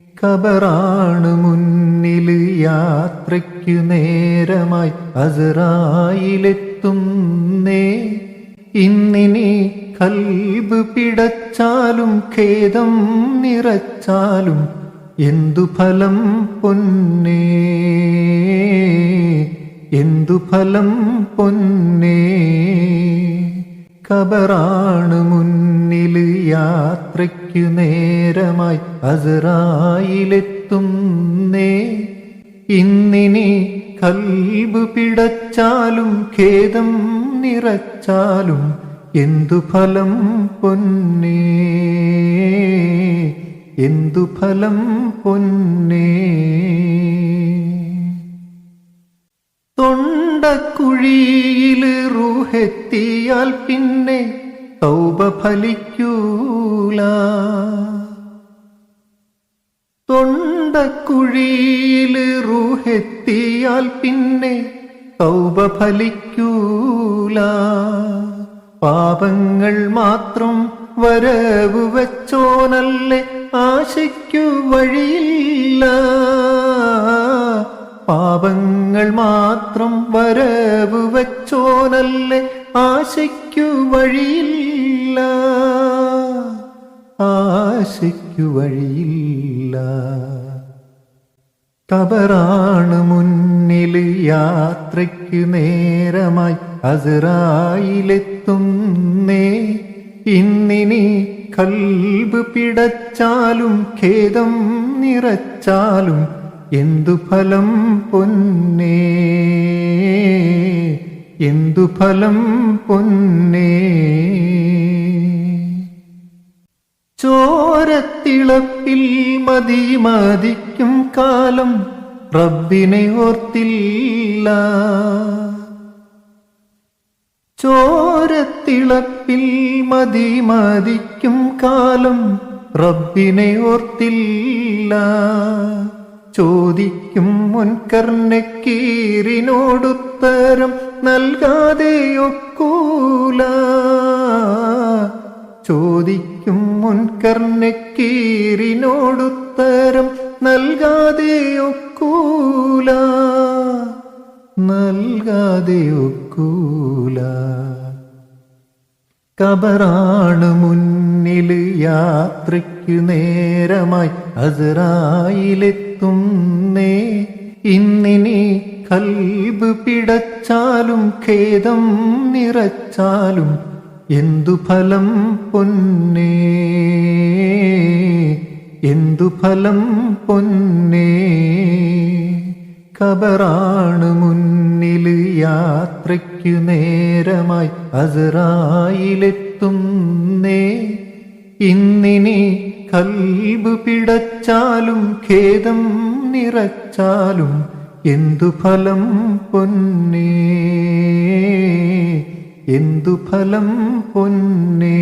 കബറാണ് മുന്നിൽ യാത്രയ്ക്കു നേരമായി അസറായിലെത്തുന്നേ ഇന്നിനി കൽബ് പിടച്ചാലും ഖേദം നിറച്ചാലും എന്തു ഫലം പൊന്നേ. എന്തു ഫലം പൊന്നേ. കബറാണ് മുന്നിൽ യാത്രയ്ക്കു നേരമായി അസറായിലെത്തുന്നേ ഇന്നിനി കൽബ് പിടച്ചാലും ഖേദം നിറച്ചാലും എന്തു ഫലം പൊന്നേ. എന്തു ഫലം പൊന്നേ. തൊണ്ടക്കുഴിയിൽ റൂഹെത്തിയാൽ പിന്നെ തൗബ ഫലിക്കൂല തൊണ്ടക്കുഴിയിൽ റൂഹെത്തിയാൽ പിന്നെ തൗബ ഫലിക്കൂല പാപങ്ങൾ മാത്രം വരവ് വെച്ചോനല്ലേ ആശയ്ക്കു വഴിയില്ല. പാപങ്ങൾ മാത്രം വരവ് വെച്ചോനല്ലേ ആശയ്ക്കു വഴിയില്ല. ആശയ്ക്കു വഴിയില്ല. കബറാണ് മുന്നിൽ യാത്രയ്ക്കു നേരമായി അസറായിലെത്തുന്നേ ഇന്നിനി കൽബ് പിടച്ചാലും ഖേദം നിറച്ചാലും എന്തു ഫലം പൊന്നേ? എന്തു ഫലം പൊന്നേ? ചോരത്തിളപ്പിൽ മതി മതിക്കും കാലം റബ്ബിനെ ഓർത്തില്ല. ചോരത്തിളപ്പിൽ മതി മതിക്കും കാലം റബ്ബിനെ ഓർത്തില്ല. ചോദിക്കും മുൻകർണക്കീറിനോടുത്തരം നൽകാതെ ഒക്കൂല. ചോദിക്കും മുൻകർണക്കീറിനോടുത്തരം നൽകാതെ ഒക്കൂല. നൽകാതെ ഒക്കൂല. കബറാണ് മുന്നിൽ യാത്രയ്ക്കു നേരമായി അസറായിലെത്തുന്നേ ഇന്നിനി കൽബ് പിടച്ചാലും ഖേദം നിറച്ചാലും എന്തു ഫലം പൊന്നേ? എന്തു ഫലം പൊന്നേ? കബറാണ് മുന്നിൽ യാത്രയ്ക്കു നേരമായി അസറായിലെത്തുന്നേ ഇന്നിനി കൽബ് പിടച്ചാലും ഖേദം നിറച്ചാലും എന്തു ഫലം പൊന്നേ? എന്തു ഫലം പൊന്നേ?